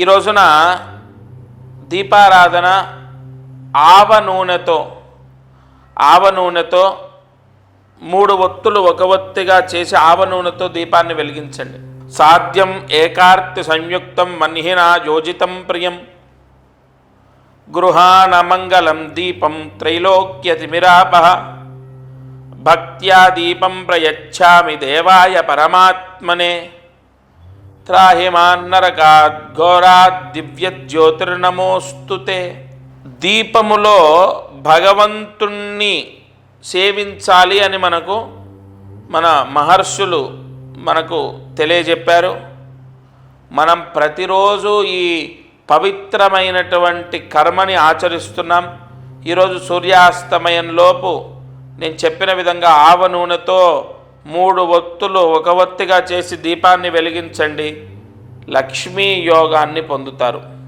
ఈ రోజున దీపారాధన ఆవ నూనెతో ఆవ నూనెతో మూడు ఒత్తులు ఒక ఒత్తిగా చేసి ఆవ నూనెతో దీపాన్ని వెలిగించండి. సాధ్యం ఏకార్తి సంయుక్తం మన్హిన యోజితం ప్రియం. గృహాణమంగళం దీపం త్రైలోక్యతిమిరాపహ భక్త్యా దీపం ప్రయచ్చామి దేవాయ పరమాత్మనే. త్రాహిమాన్నరకాద్ ఘోరాద్ దివ్య జ్యోతిర్నమోస్తుతే దీపములో భగవంతుణ్ణి సేవించాలి అని మనకు మన మహర్షులు మనకు తెలియజెప్పారు. మనం ప్రతిరోజు ఈ పవిత్రమైనటువంటి కర్మని ఆచరిస్తున్నాం. ఈరోజు సూర్యాస్తమయంలోపు నేను చెప్పిన విధంగా ఆవ నూనెతో మూడు ఒత్తులు ఒక ఒత్తిగా చేసి దీపాన్ని వెలిగించండి. లక్ష్మీ యోగాన్ని పొందుతారు.